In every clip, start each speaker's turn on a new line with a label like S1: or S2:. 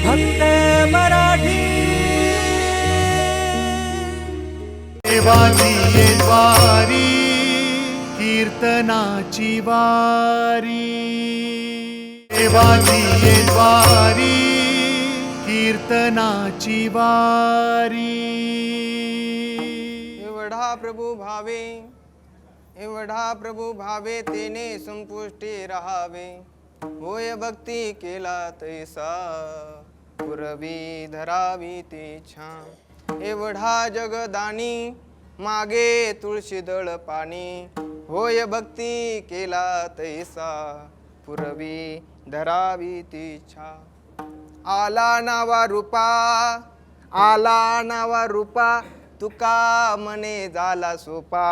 S1: फक्त मराठी.
S2: देवाची ये द्वारी कीर्तनाची वारी. देवाची ये द्वारी कीर्तनाची वारी.
S3: एवढा प्रभू भावे एवढा प्रभू भावे तेने संपुष्टी राहावे. होय भक्ती केला तैसा. पुरवी धरावी ती छान. एवढा जगदानी मागे तुळशी दळ पाणी. होय भक्ती केला तैसा पुरवी धरावी ती छा आला नावा रूपा आला नावा रूपा तुका मने झाला सोपा.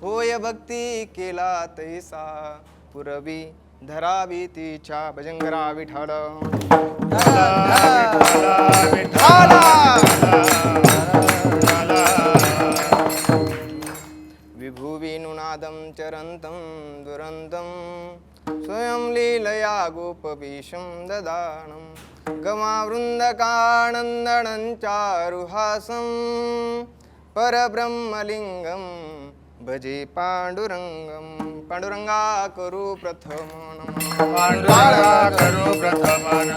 S3: होय भक्ती केला तैसा पुरवी धरावी तिच्या भजंगरा विठाल विभुविनुनादं चरन्तं दुरन्तं स्वयं लीलया गोपवीशं ददानं गमावृन्दकानन्दनं चारुहासं परब्रह्मलिङ्गं भजे पाण्डुरङ्गं पाण्डुरङ्गा करू प्रथमनं
S2: पांडुरंगा करू प्रथमान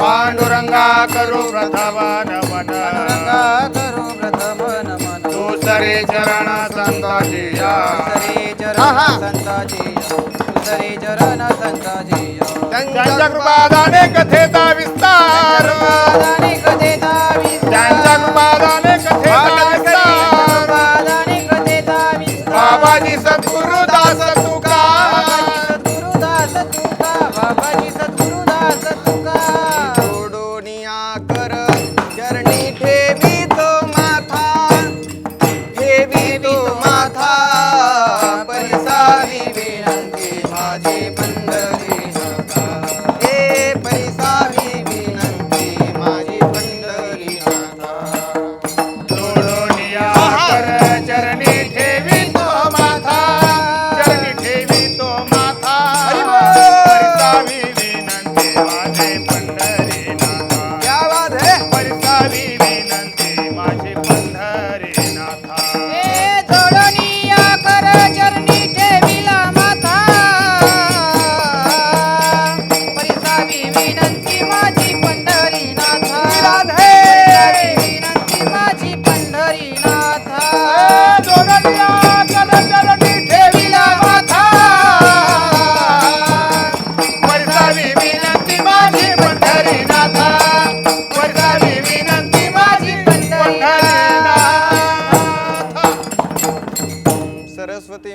S2: पांडुरंगा करू
S3: प्रथम नमन
S2: दुसरे चरण संताची या
S3: सरे चरण संताजी सरे चरण संताजी
S2: त्यांच्या कृपादाने कथेचा विस्तार। त्यांच्या कथेचा
S3: Bye.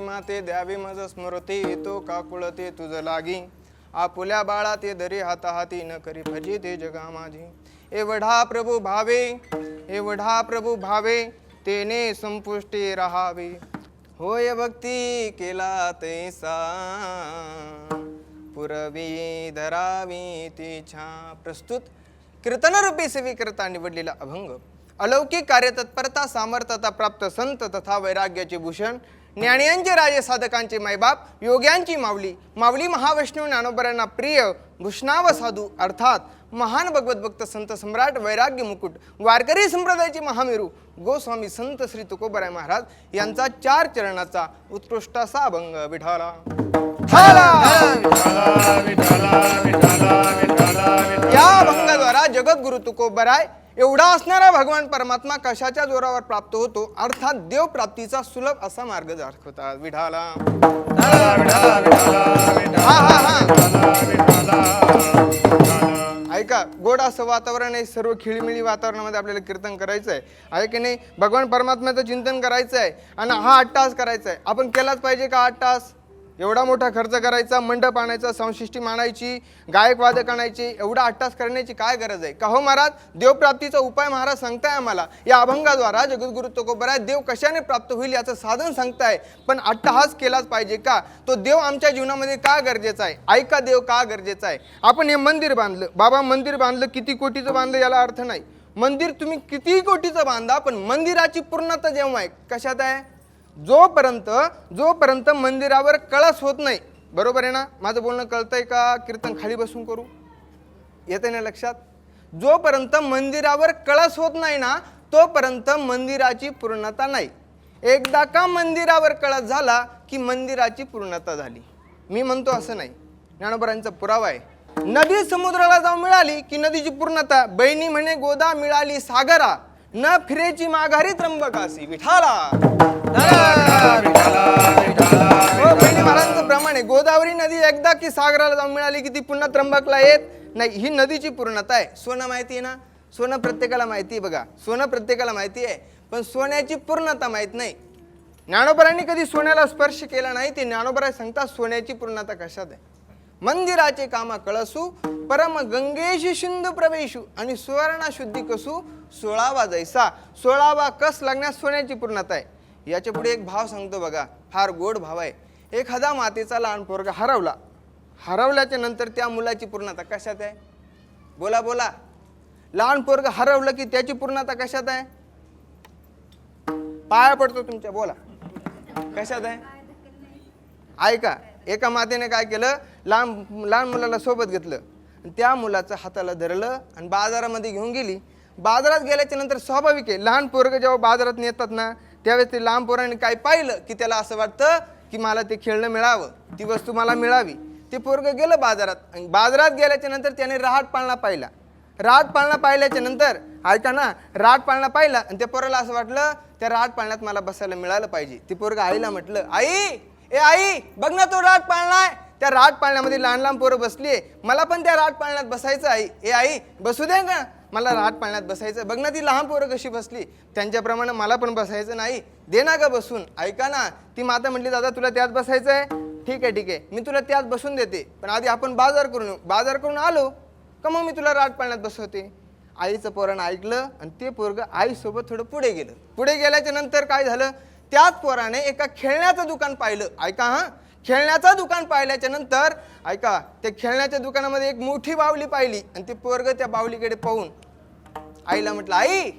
S3: माते द्यावी मज स्मृती तो काकुळते तुझ लागी. आपुल्या बाळा ते दरी हाता हाती न करी भजी ते जगा माझी एवढा प्रभू भावे एवढा प्रभू भावे तेने संपुष्टी राहावी. होय भक्ती केला तैसा पुरवी धरावी तिच्या प्रस्तुत. कीर्तनरूपी सेवीकरता निवडलेला अभंग. अलौकिक कार्यतत्परता सामर्थ्यता प्राप्त संत तथा वैराग्याचे भूषण. ज्ञानियांचे राजे साधकांचे मायबाप योग्यांची माऊली माऊली महाविष्णू ज्ञानोबरांना प्रिय भूषणाव साधू अर्थात महान भगवत भक्त संत सम्राट वैराग्य मुकुट वारकरी संप्रदायाचे महामेरू गोस्वामी संत श्री तुकोबराय महाराज यांचा चार चरणाचा उत्कृष्ट असा अभंग विठाला.
S2: विठाला!
S3: या अभंगाद्वारा जगद्गुरु तुकोबराय एवढा असणारा भगवान परमात्मा कशाच्या जोरावर प्राप्त होतो? अर्थात देव प्राप्तीचा सुलभ असा मार्ग दाखवतात
S2: विढाला
S3: ऐका गोड असं वातावरण आहे सर्व खिळमिळी वातावरणामध्ये आपल्याला कीर्तन करायचं आहे आहे की नाही? भगवान परमात्म्याचं चिंतन करायचं आहे आणि हा आठ तास करायचा आहे आपण केलाच पाहिजे का आठ तास? एवढा मोठा खर्च करायचा मंडप आणायचा संशिष्टी मांडायची गायक वादक आणायची एवढा अट्टास करण्याची काय गरज आहे? का हो महाराज देवप्राप्तीचा उपाय महाराज सांगताय आम्हाला. या अभंगाद्वारा जगद्गुरु तुकोबराय देव कशाने प्राप्त होईल याचं साधन सांगताय. पण अट्टहास केलाच पाहिजे का? तो देव आमच्या जीवनामध्ये का गरजेचा आहे? ऐका देव का गरजेचा आहे? आपण हे मंदिर बांधलं. बाबा मंदिर बांधलं किती कोटीचं बांधलं याला अर्थ नाही. मंदिर तुम्ही कितीही कोटीचं बांधा पण मंदिराची पूर्णता जेव्हा आहे कशात आहे? जोपर्यंत जोपर्यंत मंदिरावर कळस होत नाही बरोबर आहे ना? माझं बोलणं कळतंय का? कीर्तन खाली बसून करू. येते ना लक्षात? जोपर्यंत मंदिरावर कळस होत नाही ना तोपर्यंत मंदिराची पूर्णता नाही. एकदा का मंदिरावर कळस झाला की मंदिराची पूर्णता झाली? मी म्हणतो असं नाही. ज्ञानोबरांचा पुरावा आहे. नदी समुद्राला जाऊन मिळाली की नदीची पूर्णता? बहिणी म्हणे गोदा मिळाली सागरा. न फिरेची माघारी त्र्यंबकासी विठाला. हो, प्रमाणे गोदावरी नदी एकदा की सागराला जाऊन मिळाली की ती पुन्हा त्र्यंबकला येत नाही. ही नदीची पूर्णता आहे. सोनं माहिती आहे ना? सोनं प्रत्येकाला माहिती आहे बघा. सोनं प्रत्येकाला माहिती आहे. पण सोन्याची पूर्णता माहीत नाही. ज्ञानोबरांनी कधी सोन्याला स्पर्श केला नाही ते ज्ञानोबरा सांगतात सोन्याची पूर्णता कशात आहे? मंदिराचे कामा कळसू परम गंगेशी शिंद प्रवेशू आणि सुवर्णा शुद्धी कसू सोळावा जैसा सोळावा कस लागण्यास सोन्याची पूर्णता आहे याच्यापुढे एक भाव सांगतो बघा फार गोड भाव आहे एखादा मातेचा लहान पोरगा हरवला हरवल्याच्या नंतर त्या मुलाची पूर्णता कशात आहे बोला बोला लहान पोरग हरवलं की त्याची पूर्णता कशात आहे पाया पडतो तुमच्या बोला कशात आहे ऐका एका मातेने काय केलं? लहान लहान मुलाला सोबत घेतलं. आणि त्या मुलाचं हाताला धरलं आणि बाजारामध्ये घेऊन गेली. बाजारात गेल्याच्यानंतर स्वाभाविक आहे लहान पोरग जेव्हा बाजारात नेतात ना त्यावेळेस ते लहान पोराने काय पाहिलं की त्याला असं वाटतं की मला ते खेळणं मिळावं ती वस्तू मला मिळावी. ते पोरग गेलं बाजारात आणि बाजारात गेल्याच्यानंतर त्याने रहाट पाळणा पाहिला. राहत पाळणा पाहिल्याच्या नंतर ऐका ना राट पाळणा पाहिला आणि त्या पोराला असं वाटलं त्या राट पाळण्यात मला बसायला मिळालं पाहिजे. ती पोरग आईला म्हटलं आई ए आई बघ ना तो राट पाळणाय. त्या राट पाळण्यामध्ये लहान लहान पोरं बसली मला पण त्या राट पाळण्यात बसायचं आई ए आई बसू दे ना. मला राट पाळण्यात बसायचं बघ ना ती लहान पोरं कशी बसली. त्यांच्याप्रमाणे मला पण बसायचं नाही. दे ना गं बसून. ऐका ना. ती माता म्हटली दादा तुला त्यात बसायचं आहे? ठीक आहे ठीक आहे. मी तुला त्यात बसून देते. पण आधी आपण बाजार करून येऊ. बाजार करून आलो? का मग मी तुला राट पाळण्यात बसवते? आईचं पोरानं ऐकलं आणि ते पोरग आईसोबत थोडं पुढे गेलं. पुढे गेल्याच्यानंतर काय झालं? त्याच पोराने एका खेळण्याचं दुकान पाहिलं. ऐका हां. खेळण्याचं दुकान पाहिल्याच्या नंतर ऐका त्या खेळण्याच्या दुकानामध्ये एक मोठी बावली पाहिली आणि ती पोरग त्या बावलीकडे पाहून आईला म्हटलं आई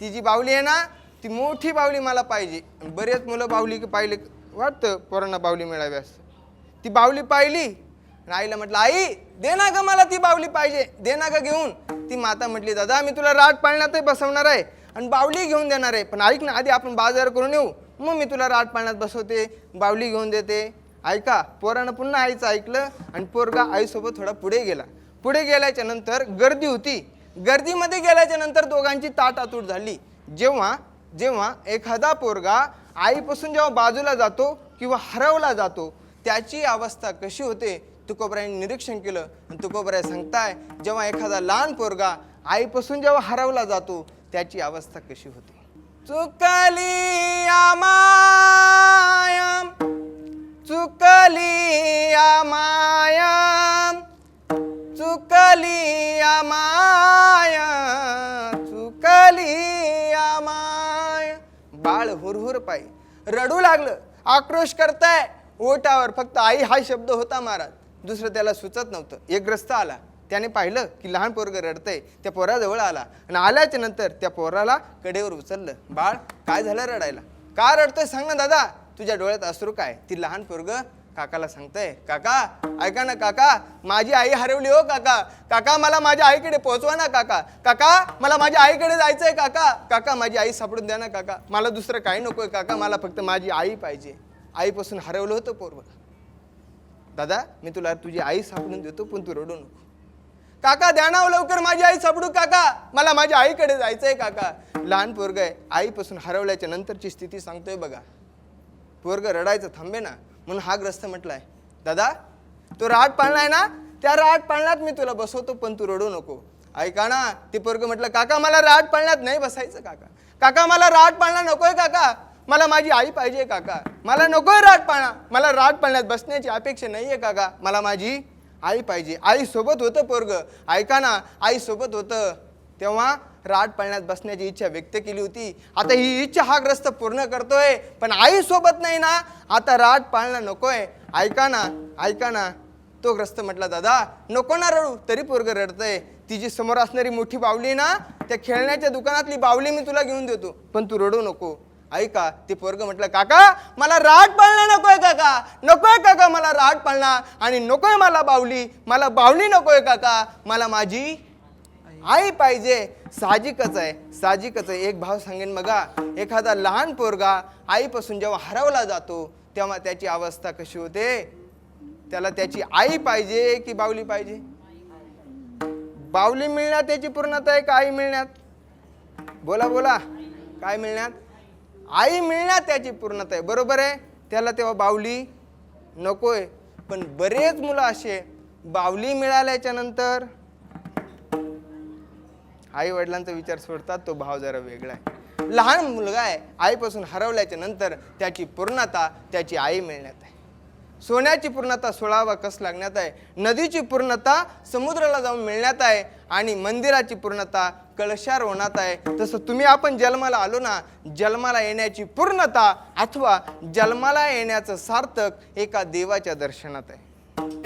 S3: ती जी बावली आहे ना ती मोठी बावली मला पाहिजे. बरेच मुलं बावली पाहिले वाटतं पोरांना बावली मिळावी असं. ती बावली पाहिली आणि आईला म्हटलं आई दे ना ग मला ती बावली पाहिजे. दे ना ग घेऊन. ती माता म्हटली दादा मी तुला राग पाळण्यातही बसवणार आहे. आणि बावली घेऊन देणार आहे. पण ऐक ना आधी आपण बाजार करून येऊ. मग मी तुला राट पाण्यात बसवते बावली घेऊन देते. ऐका पोरानं पुन्हा आईचं ऐकलं आणि पोरगा आईसोबत थोडा पुढे गेला. पुढे गेल्याच्यानंतर गर्दी होती. गर्दीमध्ये गेल्याच्यानंतर दोघांची ताटातूट झाली. जेव्हा जेव्हा एखादा पोरगा आईपासून जेव्हा बाजूला जातो किंवा हरवला जातो त्याची अवस्था कशी होते तुकोबरायांनी निरीक्षण केलं. आणि तुकोबराय सांगताय जेव्हा एखादा लहान पोरगा आईपासून जेव्हा हरवला जातो त्याची अवस्था कशी होती? चुकली माया चुकली माया चुकली माया चुकली माया बाळ हुरहुर पायी. रडू लागलं. आक्रोश करताय. ओटावर फक्त आई हा शब्द होता महाराज. दुसरं त्याला सुचत नव्हतं. एक ग्रस्त आला. त्याने पाहिलं की लहान पोरग रडतंय त्या पोराजवळ आला. आणि आल्याच्यानंतर त्या पोराला कडेवर उचललं. बाळ काय झालं रडायला? का रडतोय? सांग ना दादा. तुझ्या डोळ्यात अश्रू काय? ती लहान पोरग काकाला सांगतंय काका ऐका ना काका. माझी आई हरवली हो काका. काका मला माझ्या आईकडे पोहोचवा ना काका. काका मला माझ्या आईकडे जायचंय काका. काका माझी आई सापडून द्या ना काका. मला दुसरं काही नकोय काका. मला फक्त माझी आई पाहिजे. आईपासून हरवलं होतं पोरग. दादा मी तुला तुझी आई सापडून देतो पण तू रडू नको. काका द्या ना हो लवकर माझी आई सापडू काका. मला माझ्या आईकडे जायचंय काका. लहान पोरग आहे. आईपासून हरवल्याच्या नंतरची स्थिती सांगतोय बघा. पोरग रडायचं थांबे ना. म्हणून हा ग्रस्त म्हटलाय दादा तो राट आहे ना? त्या राट पाळण्यात मी तुला बसवतो पण तू रडू नको. ऐका ना. ते पोरग म्हटलं काका मला राट पाळण्यात नाही बसायचं काका. काका मला राट पाळणा नकोय काका. मला माझी आई पाहिजे काका. मला नकोय राट पाळणा. मला राट पाळण्यात बसण्याची अपेक्षा नाहीये काका. मला माझी आई पाहिजे. आई सोबत होतं पोरग. ऐका ना आईसोबत होतं. तेव्हा राट पाळण्यात बसण्याची इच्छा व्यक्त केली होती. आता ही इच्छा हा ग्रस्त पूर्ण करतोय पण आई सोबत नाही ना. आता राट पाळणं नकोय. ऐका ना ऐका ना. तो ग्रस्त म्हटला दादा नको ना रडू. तरी पोरग रडतंय. तिची समोर असणारी मोठी बावली ना त्या खेळण्याच्या दुकानातली बावली मी तुला घेऊन देतो. पण तू रडू नको. ऐका ते पोरग म्हटलं काका मला राट पाळणं नकोय काका. नकोय काका मला राट पाळणा. आणि नकोय मला बावली. मला बावली नकोय काका. मला माझी आई पाहिजे. साहजिकच आहे साहजिकच आहे. एक भाव सांगेन बघा एखादा लहान पोरगा आईपासून जेव्हा हरवला जातो तेव्हा त्याची अवस्था कशी होते? त्याला त्याची आई पाहिजे की बावली पाहिजे? बावली मिळण्यात त्याची पूर्णता आहे का आई मिळण्यात? बोला बोला. काय मिळण्यात? आई मिळण्यात त्याची पूर्णता आहे बरोबर आहे? त्याला तेव्हा बावली नकोय. पण बरेच मुलं असे बावली मिळाल्याच्या नंतर आई वडिलांचा विचार सोडतात तो भाव जरा वेगळा आहे. लहान मुलगा आहे आईपासून हरवल्याच्या नंतर त्याची पूर्णता त्याची आई मिळण्यात आहे. सोन्याची पूर्णता सोळावा कस लागण्यात आहे? नदीची पूर्णता समुद्राला जाऊन मिळण्यात आहे आणि मंदिराची पूर्णता कळशारोहणात आहे. तसं तुम्ही आपण जन्माला आलो ना जन्माला येण्याची पूर्णता अथवा जन्माला येण्याचं सार्थक एका देवाच्या दर्शनात आहे.